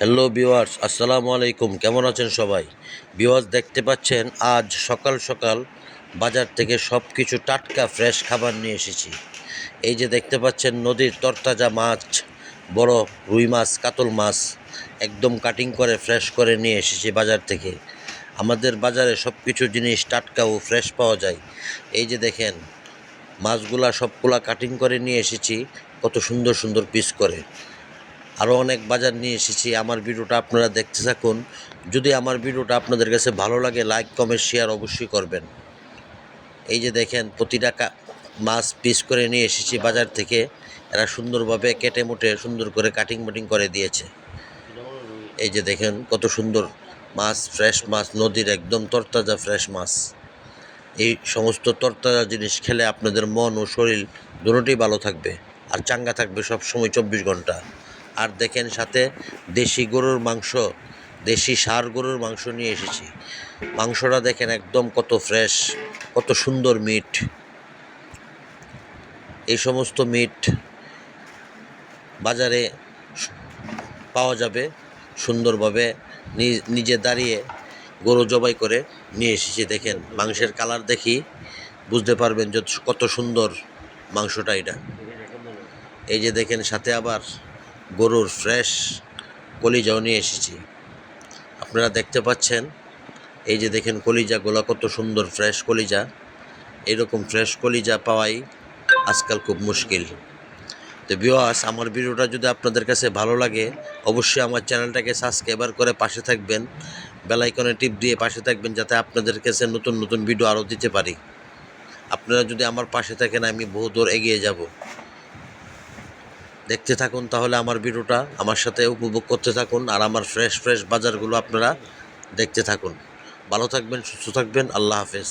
Hello বিওয়ার্স আসসালামু আলাইকুম কেমন আছেন সবাই? বিওয়ার্স দেখতে পাচ্ছেন, আজ সকাল সকাল বাজার থেকে সব কিছু টাটকা ফ্রেশ খাবার নিয়ে এসেছি। এই যে দেখতে পাচ্ছেন, নদীর তরতাজা মাছ, বড় রুই মাছ, কাতল মাছ, একদম কাটিং করে ফ্রেশ করে নিয়ে এসেছি বাজার থেকে। আমাদের বাজারে সব কিছু জিনিস টাটকা ও ফ্রেশ পাওয়া যায়। এই যে দেখেন, মাছগুলা সবগুলা কাটিং করে নিয়ে এসেছি, কত সুন্দর সুন্দর পিস করে। আরও অনেক বাজার নিয়ে এসেছি। আমার ভিডিওটা আপনারা দেখতে থাকুন। যদি আমার ভিডিওটা আপনাদের কাছে ভালো লাগে লাইক কমেন্ট শেয়ার অবশ্যই করবেন। এই যে দেখেন, প্রতিটা মাছ পিস করে নিয়ে এসেছি বাজার থেকে। এরা সুন্দরভাবে কেটে মুটে সুন্দর করে কাটিং মাটিং করে দিয়েছে। এই যে দেখেন, কত সুন্দর মাছ ফ্রেশ মাছ, নদীর একদম তরতাজা ফ্রেশ মাছ। এই সমস্ত তরতাজা জিনিস খেলে আপনাদের মন ও শরীর দুটোই ভালো থাকবে। আর চাঙ্গা থাকবে সব সময় চব্বিশ ঘণ্টা। আর দেখেন সাথে দেশি গরুর মাংস, দেশি সার গরুর মাংস নিয়ে এসেছি। মাংসটা দেখেন একদম কত ফ্রেশ কত সুন্দর মিট। এই সমস্ত মিট বাজারে পাওয়া যাবে সুন্দরভাবে। নিজে দাঁড়িয়ে গরু জবাই করে নিয়ে এসেছি। দেখেন মাংসের কালার দেখি, বুঝতে পারবেন যে কত সুন্দর মাংসটা এটা। এই যে দেখেন সাথে আবার গরুর ফ্রেশ কলিজাও নিয়ে এসেছি। আপনারা দেখতে পাচ্ছেন, এই যে দেখেন কলিজাগুলো কত সুন্দর ফ্রেশ কলিজা। এরকম ফ্রেশ কলিজা পাওয়াই আজকাল খুব মুশকিল। তো বিওয়াস আমার ভিডিওটা যদি আপনাদের কাছে ভালো লাগে, অবশ্যই আমার চ্যানেলটাকে সাবস্ক্রাইবার করে পাশে থাকবেন বেলাইকনে টিপ দিয়ে পাশে থাকবেন, যাতে আপনাদের কাছে নতুন নতুন ভিডিও আরও দিতে পারি। আপনারা যদি আমার পাশে থাকেন, আমি বহু দূর এগিয়ে যাব। দেখতে থাকুন তাহলে আমার ভিডিওটা, আমার সাথে উপভোগ করতে থাকুন আর আমার ফ্রেশ ফ্রেশ বাজারগুলো আপনারা দেখতে থাকুন। ভালো থাকবেন, সুস্থ থাকবেন, আল্লাহ হাফেজ।